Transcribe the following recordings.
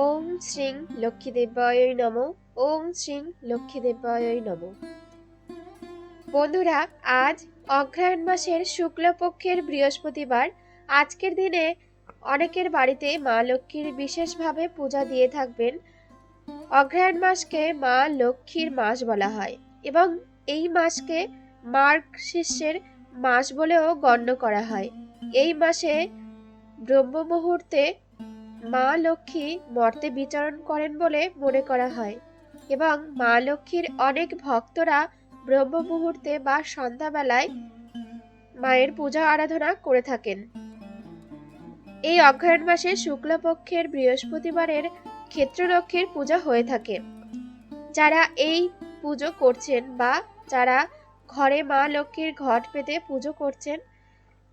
ওম শ্রীং লক্ষ্মীদেবায় নম, ওম শ্রীং লক্ষ্মীদেবায় নম। বন্ধুরা, আজ অগ্রহায়ণ মাসের শুক্লপক্ষের বৃহস্পতিবার। আজকের দিনে অনেকের বাড়িতে মা লক্ষ্মীর বিশেষভাবে পূজা দিয়ে থাকবেন। অগ্রহায়ণ মাসকে মা লক্ষ্মীর মাস বলা হয় এবং এই মাসকে মার্গ শিষ্যের মাস বলেও গণ্য করা হয়। এই মাসে ব্রহ্ম মুহূর্তে মা লক্ষ্মী মর্তে বিচরণ করেন বলে মনে করা হয় এবং মা লক্ষ্মীর অনেক ভক্তরা ব্রহ্ম মুহূর্তে বা সন্ধ্যাবেলায় মায়ের পূজা আরাধনা করে থাকেন। এই অগ্রহায়ণ মাসে শুক্লপক্ষের বৃহস্পতিবারের ক্ষেত্রলক্ষ্মীর পূজা হয়ে থাকে। যারা এই পুজো করছেন বা যারা ঘরে মা লক্ষ্মীর ঘট পেতে পুজো করছেন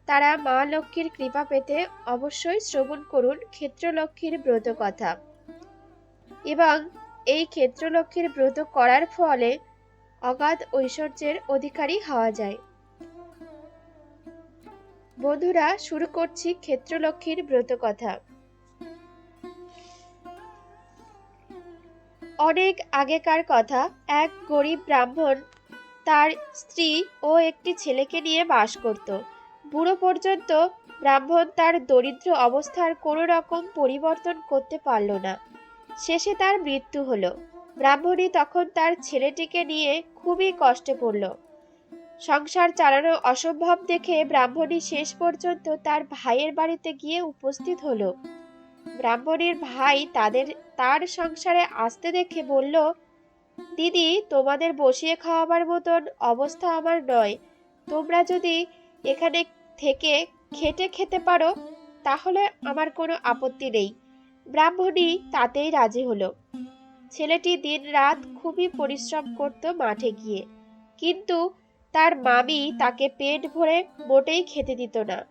তারা মা লক্ষ্মীর কৃপা পেতে অবশ্যই শ্রবণ করুন ক্ষেত্রলক্ষ্মীর ব্রত কথা। এবং এই ক্ষেত্রলক্ষ্মীর ব্রত করার ফলে অগাধ ঐশ্বর্যের অধিকারী হওয়া যায়। বন্ধুরা, শুরু করছি ক্ষেত্রলক্ষ্মীর ব্রত কথা। অনেক আগেকার কথা, এক গরিব ব্রাহ্মণ তার স্ত্রী ও একটি ছেলেকে নিয়ে বাস করত। বুড়ো পর্যন্ত ব্রাহ্মণ তার দরিদ্র অবস্থার কোনো রকম পরিবর্তন করতে পারল না। শেষে তার মৃত্যু হলো। ব্রাহ্মণী তখন তার ছেলেটিকে নিয়ে খুবই কষ্টে পড়ল। সংসার চালানো অসম্ভব দেখে ব্রাহ্মণী শেষ পর্যন্ত তার ভাইয়ের বাড়িতে গিয়ে উপস্থিত হলো। ব্রাহ্মণীর ভাই তাদের, তার সংসারে আসতে দেখে বলল, দিদি, তোমাদের বসিয়ে খাওয়াবার মতন অবস্থা আমার নয়। তোমরা যদি এখানে থেকে খেটে খেতে পারো, তাহলে আমার কোনো আপত্তি নেই। ব্রাহ্মণী তাতেই রাজি হলো। ছেলেটি দিন রাত খুবই পরিশ্রম করত মাঠে গিয়ে। কিন্তু তার মামি তাকে পেট ভরে মোটেই খেতে দিত না।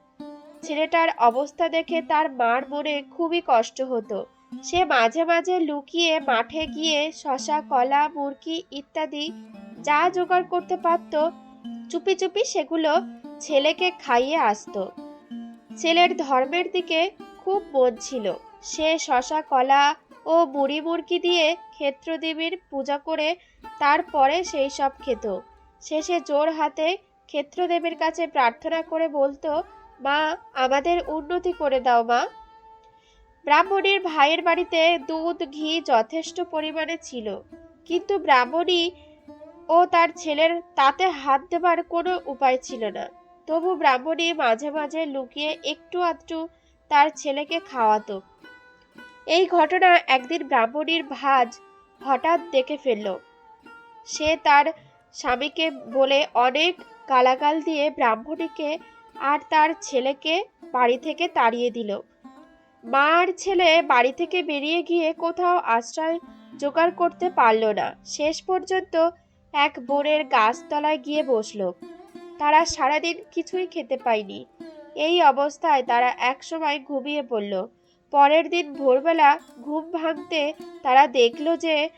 ছেলেটার অবস্থা দেখে তার মার মনে খুবই কষ্ট হতো। সে মাঝে মাঝে লুকিয়ে মাঠে গিয়ে শশা, কলা, মুরগি ইত্যাদি যা জোগাড় করতে পারত চুপি চুপি সেগুলো ছেলেকে খাইয়ে আসতো। ছেলের ধর্মের দিকে খুব মন ছিল। সে শশা, কলা ও মুড়ি মুরগি দিয়ে ক্ষেত্রদেবীর পূজা করে তারপরে সেই সব খেত। শেষে জোর হাতে ক্ষেত্রদেবীর কাছে প্রার্থনা করে বলতো, মা, আমাদের উন্নতি করে দাও মা। ব্রাহ্মণীর ভাইয়ের বাড়িতে দুধ, ঘি যথেষ্ট পরিমাণে ছিল। কিন্তু ব্রাহ্মণী ও তার ছেলের তাতে হাত দেবার কোনো উপায় ছিল না। তবু ব্রাহ্মণী মাঝে মাঝে লুকিয়ে একটু আধটু তার ছেলেকে খাওয়াতো। এই ঘটনা একদিন ব্রাহ্মণীর ভাজ হঠাৎ দেখে ফেলল। সে তার স্বামীকে বলে অনেক গালাগাল দিয়ে ব্রাহ্মণীকে আর তার ছেলেকে বাড়ি থেকে তাড়িয়ে দিল। মা আর ছেলে বাড়ি থেকে বেরিয়ে গিয়ে কোথাও আশ্রয় জোগাড় করতে পারল না। শেষ পর্যন্ত এক বনের গাছতলায় গিয়ে বসল। তারা সারাদিন কিছুই খেতে পায়নি। এই অবস্থায় তারা একসময় ঘুমিয়ে পড়ল। পরের দিন ভোরবেলা ঘুম ভাঙতে তারা দেখল যে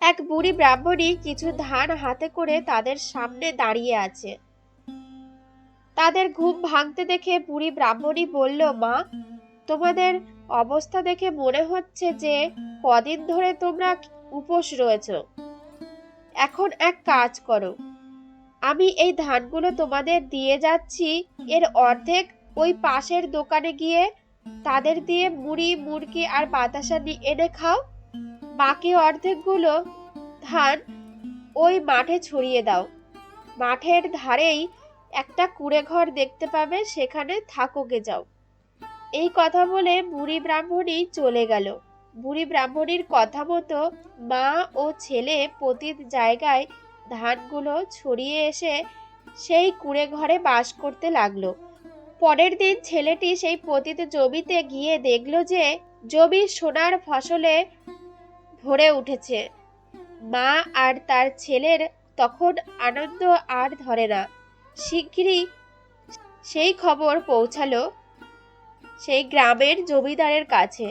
এক বুড়ি ব্রাহ্মণী কিছু ধান হাতে করে তাদের সামনে দাঁড়িয়ে আছে। তাদের ঘুম ভাঙতে দেখে বুড়ি ব্রাহ্মণী বলল, মা, তোমাদের অবস্থা দেখে মনে হচ্ছে যে কদিন ধরে তোমরা উপোস রয়েছ। এখন এক কাজ করো। আমি এই ধানগুলো তোমাদের দিয়ে যাচ্ছি, এর অর্ধেক ওই পাশের দোকানে গিয়ে তাদের দিয়ে মুড়ি, মুরগি আর বাতাসা এনে খাও। বাকি অর্ধেকগুলো ধান ওই মাঠে ছড়িয়ে দাও। মাঠের ধারেই একটা কুড়ে ঘর দেখতে পাবে, সেখানে থাকোকে যাও। এই কথা বলে বুড়ি ব্রাহ্মণী চলে গেল। বুড়ি ব্রাহ্মণীর কথা মতো মা ও ছেলে পতিত জায়গায় ধানগুলো ছড়িয়ে এসে সেই কুড়ে ঘরে বাস করতে লাগল। পরের দিন ছেলেটি সেই পতিত জমিতে গিয়ে দেখল যে জমি সোনার ফসলে ভরে উঠেছে। মা আর তার ছেলের তখন আনন্দ আর ধরে না। শিগগিরই সেই খবর পৌঁছালো সেই গ্রামের জমিদারের কাছে।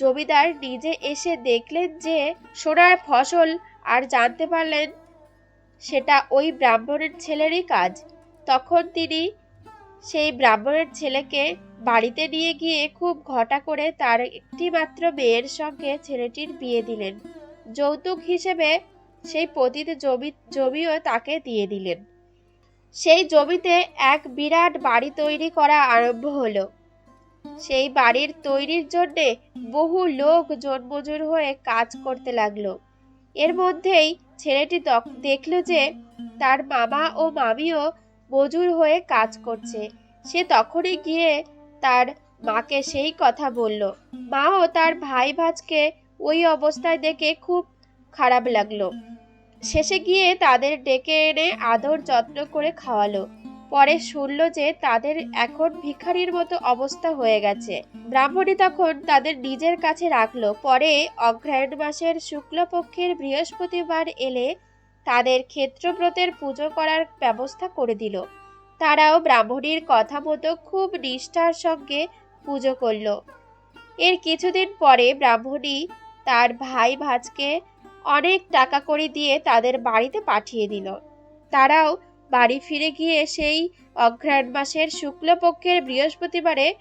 জমিদার নিজে এসে দেখলেন যে সোনার ফসল আর জানতে পারলেন সেটা ওই ব্রাহ্মণের ছেলেরই কাজ। তখন তিনি সেই ব্রাহ্মণের ছেলেকে বাড়িতে নিয়ে গিয়ে খুব ঘটা করে তার একটি মাত্র মেয়ের সঙ্গে ছেলেটির বিয়ে দিলেন। যৌতুক হিসেবে সেই পতিত জমি, জমিও তাকে দিয়ে দিলেন। সেই জমিতে এক বিরাট বাড়ি তৈরি করা আরম্ভ হলো। সেই বাড়ির তৈরির জন্যে বহু লোক জন্মজুর হয়ে কাজ করতে লাগল। এর মধ্যেই ছেলেটি দেখল যে তার মামা ও মামিও মজুর হয়ে কাজ করছে। সে তখনই গিয়ে তার মাকে সেই কথা বলল। মাও তার ভাই ভাজকে ওই অবস্থায় দেখে খুব খারাপ লাগল। শেষে গিয়ে তাদের ডেকে এনে আদর যত্ন করে খাওয়ালো। পরে শুনল যে তাদের এখন ভিখারির মতো অবস্থা হয়ে গেছে। ব্রাহ্মণী তখন তাদের নিজের কাছে রাখল। পরে অগ্রহায়ণ মাসের শুক্লপক্ষের বৃহস্পতিবার এলে তাদের ক্ষেত্রব্রতের পুজো করার ব্যবস্থা করে দিল। তারাও ব্রাহ্মণীর কথা মতো খুব নিষ্ঠার সঙ্গে পুজো করল। এর কিছুদিন পরে ব্রাহ্মণী তার ভাই ভাজকে অনেক টাকা করে দিয়ে তাদের বাড়িতে পাঠিয়ে দিল। তারাও বাড়ি ফিরে গিয়ে সেই অঘ্রাণ মাসের শুক্লপক্ষের বৃহস্পতিবারে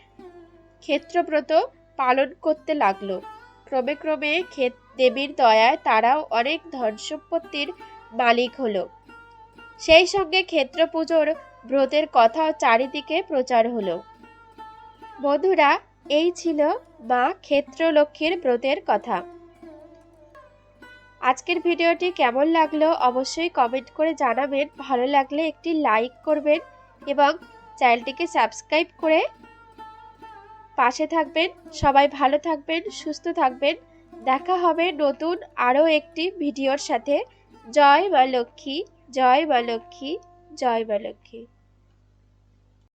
ক্ষেত্রব্রত পালন করতে লাগল। ক্রমে ক্রমে ক্ষেত দেবীর দয়ায় তারাও অনেক ধন সম্পত্তির মালিক হলো। সেই সঙ্গে ক্ষেত্র পুজোর ব্রতের কথাও চারিদিকে প্রচার হলো। বন্ধুরা, এই ছিল মা ক্ষেত্রলক্ষ্মীর ব্রতের কথা। আজকের ভিডিওটি কেমন লাগল অবশ্যই কমেন্ট করে জানাবেন। ভালো লাগলে একটি লাইক করবেন এবং চ্যানেলটিকে সাবস্ক্রাইব করে পাশে থাকবেন। সবাই ভালো থাকবেন, সুস্থ থাকবেন। দেখা হবে নতুন আরও একটি ভিডিওর সাথে। জয় মা লক্ষ্মী, জয় মা লক্ষ্মী, জয় মা লক্ষ্মী।